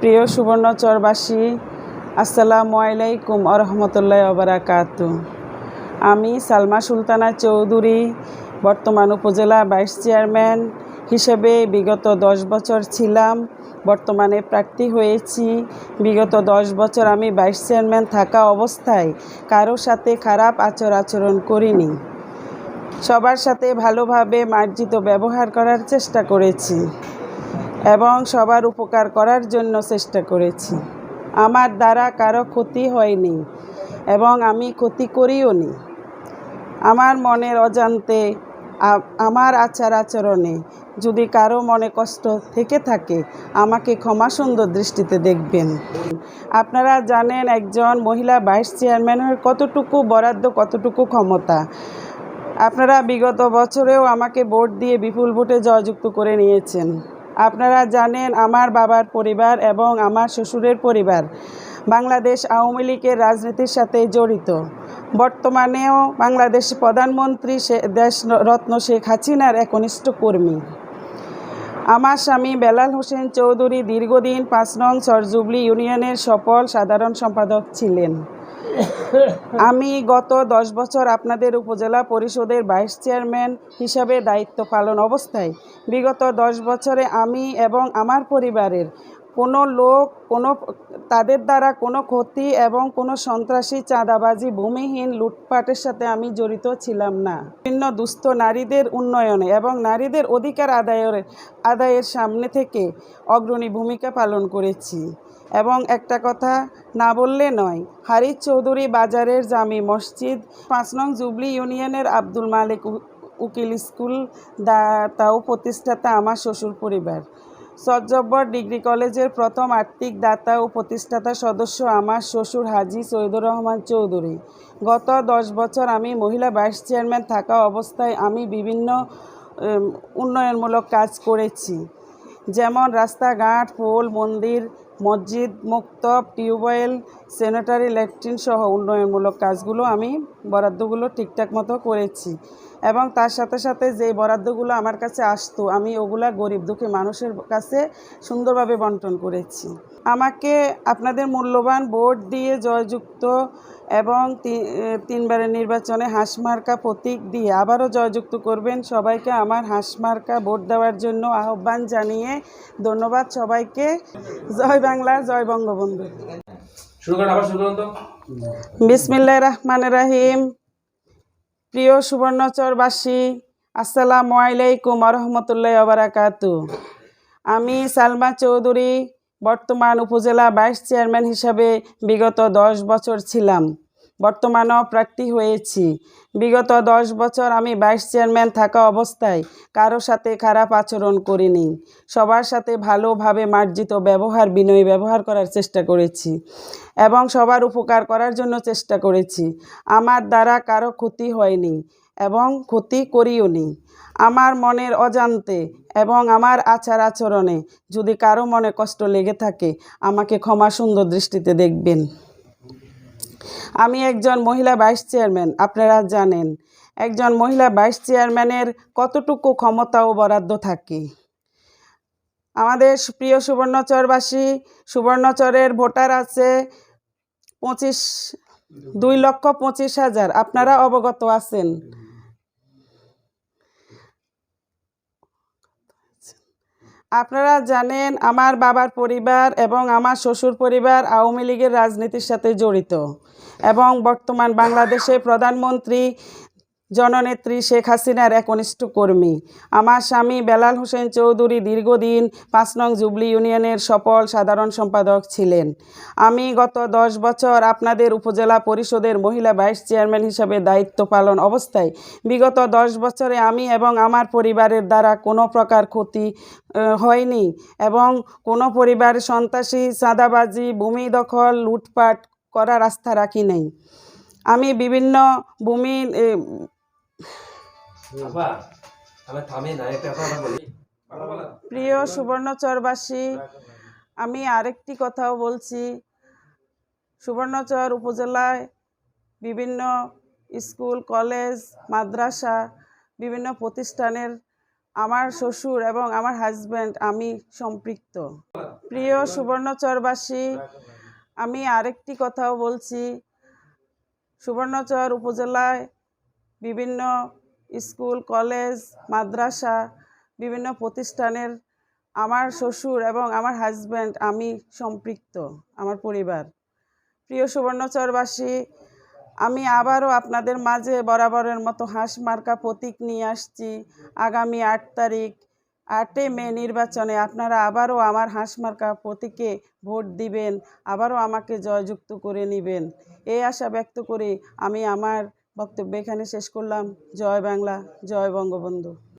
প্রিয় সুবর্ণচরবাসী, আসসালামু আলাইকুম আরহামতুল্লাহ ওবরাকাতু আমি সালমা সুলতানা চৌধুরী, বর্তমান উপজেলা ভাইস চেয়ারম্যান হিসেবে বিগত দশ বছর ছিলাম। বর্তমানে প্রার্থী হয়েছি। বিগত দশ বছর আমি ভাইস চেয়ারম্যান থাকা অবস্থায় কারও সাথে খারাপ আচর আচরণ করিনি। সবার সাথে ভালোভাবে মার্জিত ব্যবহার করার চেষ্টা করেছি। এবং সবার উপকার করার জন্য চেষ্টা করেছি। আমার দ্বারা কারও ক্ষতি হয়নি এবং আমি ক্ষতি করিও নি। আমার মনের অজান্তে আমার আচার আচরণে যদি কারও মনে কষ্ট থেকে থাকে, আমাকে ক্ষমা সুন্দর দৃষ্টিতে দেখবেন। আপনারা জানেন একজন মহিলা ভাইস চেয়ারম্যানের কতটুকু বরাদ্দ, কতটুকু ক্ষমতা। আপনারা বিগত বছরেও আমাকে ভোট দিয়ে বিপুল ভোটে জয়যুক্ত করে নিয়েছেন। আপনারা জানেন আমার বাবার পরিবার এবং আমার শ্বশুরের পরিবার বাংলাদেশ আওয়ামী লীগের রাজনীতির সাথে জড়িত। বর্তমানেও বাংলাদেশ প্রধানমন্ত্রী দেশ রত্ন শেখ হাসিনার একনিষ্ঠ কর্মী। আমার স্বামী বেলাল হোসেন চৌধুরী দীর্ঘদিন পাঁচ নং সরজুবলি ইউনিয়নের সফল সাধারণ সম্পাদক ছিলেন। আমি গত দশ বছর আপনাদের উপজেলা পরিষদের ভাইস চেয়ারম্যান হিসাবে দায়িত্ব পালন অবস্থায়। বিগত দশ বছরে আমি এবং আমার পরিবারের কোনো লোক, কোনো তাদের দ্বারা কোনো ক্ষতি এবং কোনো সন্ত্রাসী চাঁদাবাজি ভূমিহীন লুটপাটের সাথে আমি জড়িত ছিলাম না। বিভিন্ন দুস্থ নারীদের উন্নয়নে এবং নারীদের অধিকার আদায়ের আদায়ের সামনে থেকে অগ্রণী ভূমিকা পালন করেছি। এবং একটা কথা না বললে নয় হারিস চৌধুরী বাজারের জামি মসজিদ, পাঁচ নং জুবলি ইউনিয়নের আব্দুল মালিক উকিল স্কুল, দা, তাও প্রতিষ্ঠাতা আমার শ্বশুর পরিবার। সজ্জব্বর ডিগ্রি কলেজের প্রথম আর্থিক দাতা ও প্রতিষ্ঠাতা সদস্য আমার শ্বশুর হাজি সৈয়দুর রহমান চৌধুরী। গত দশ বছর আমি মহিলা ভাইস চেয়ারম্যান থাকা অবস্থায় আমি বিভিন্ন উন্নয়নমূলক কাজ করেছি। যেমন রাস্তাঘাট, পোল, মন্দির মসজিদ মুক্ত টিউবওয়েল স্যানিটারি ল্যাট্রিন সহ উন্নয়নমূলক কাজগুলো আমি বরাদ্দগুলো ঠিকঠাক মতো করেছি। এবং তার সাথে সাথে যে বরাদ্দগুলো আমার কাছে আসতো আমি ওগুলা গরিব দুঃখী মানুষের কাছে সুন্দরভাবে বন্টন করেছি। আমাকে আপনাদের মূল্যবান ভোট দিয়ে জয়যুক্ত এবং তিনবারের নির্বাচনে হাঁসমার্কা প্রতীক দিয়ে আবারও জয়যুক্ত করবেন। সবাইকে আমার হাঁসমার্কা ভোট দেওয়ার জন্য আহ্বান জানিয়ে ধন্যবাদ সবাইকে। জয় বাংলা জয় বঙ্গবন্ধু। বিসমিল্লাহ রহমান রাহিম। প্রিয় সুবর্ণচরবাসী, আসসালামু আলাইকুম রহমতুল্লাহ আবরাকাত আমি সালমা চৌধুরী, বর্তমান উপজেলা ভাইস চেয়ারম্যান হিসাবে বিগত দশ বছর ছিলাম। বর্তমানেও প্রার্থী হয়েছি। বিগত দশ বছর আমি ভাইস চেয়ারম্যান থাকা অবস্থায় কারও সাথে খারাপ আচরণ করিনি। সবার সাথে ভালোভাবে মার্জিত ব্যবহার, বিনয়ী ব্যবহার করার চেষ্টা করেছি এবং সবার উপকার করার জন্য চেষ্টা করেছি। আমার দ্বারা কারও ক্ষতি হয়নি এবং ক্ষতি করিও নি। আমার মনের অজান্তে এবং আমার আচার আচরণে যদি কারও মনে কষ্ট লেগে থাকে, আমাকে ক্ষমা সুন্দর দৃষ্টিতে দেখবেন। আমি একজন মহিলা ভাইস চেয়ারম্যান, আপনারা জানেন। একজন মহিলা ভাইস চেয়ারম্যানের কতটুকু ক্ষমতা ও বরাদ্দ থাকে? আমাদের প্রিয় সুবর্ণচরবাসী, সুবর্ণচরের ভোটার আছে পঁচিশ, দুই লক্ষ পঁচিশ হাজার। আপনারা অবগত আছেন। আপনারা জানেন আমার বাবার পরিবার এবং আমার শ্বশুর পরিবার আওয়ামী লীগের রাজনীতির সাথে জড়িত এবং বর্তমান বাংলাদেশে প্রধানমন্ত্রী জননেত্রী শেখ হাসিনার একনিষ্ঠ কর্মী। আমার স্বামী বেলাল হোসেন চৌধুরী দীর্ঘদিন পাঁচ নং জুবলি ইউনিয়নের সফল সাধারণ সম্পাদক ছিলেন। আমি গত দশ বছর আপনাদের উপজেলা পরিষদের মহিলা ভাইস চেয়ারম্যান হিসাবে দায়িত্ব পালন অবস্থায়। বিগত দশ বছরে আমি এবং আমার পরিবারের দ্বারা কোনো প্রকার ক্ষতি হয়নি এবং কোনো পরিবার সন্ত্রাসী, চাঁদাবাজি, ভূমি দখল, লুটপাট করার আস্থা রাখি নাই। আমি বিভিন্ন ভূমি প্রিয় সুবর্ণচরবাসী আমি আরেকটি কথাও বলছি। সুবর্ণচর উপজেলায় বিভিন্ন স্কুল, কলেজ, মাদ্রাসা, বিভিন্ন প্রতিষ্ঠানের আমার শ্বশুর এবং আমার হাজব্যান্ড, আমি সম্পৃক্ত। প্রিয় সুবর্ণচরবাসী আমি আরেকটি কথাও বলছি। সুবর্ণচর উপজেলায় বিভিন্ন স্কুল, কলেজ, মাদ্রাসা, বিভিন্ন প্রতিষ্ঠানের আমার শ্বশুর এবং আমার হাজব্যান্ড আমি সম্পৃক্ত, আমার পরিবার। প্রিয় সুবর্ণচরবাসী আমি আবারও আপনাদের মাঝে বরাবরের মতো হাঁস মার্কা প্রতীক নিয়ে আসছি। আগামী আট তারিখ, আটই মে নির্বাচনে আপনারা আবারও আমার হাঁস মার্কা প্রতীকে ভোট দিবেন, আবারও আমাকে জয়যুক্ত করে নেবেন। এই আশা ব্যক্ত করে আমি আমার বক্তব্য এখানে শেষ করলাম। জয় বাংলা জয় বঙ্গবন্ধু।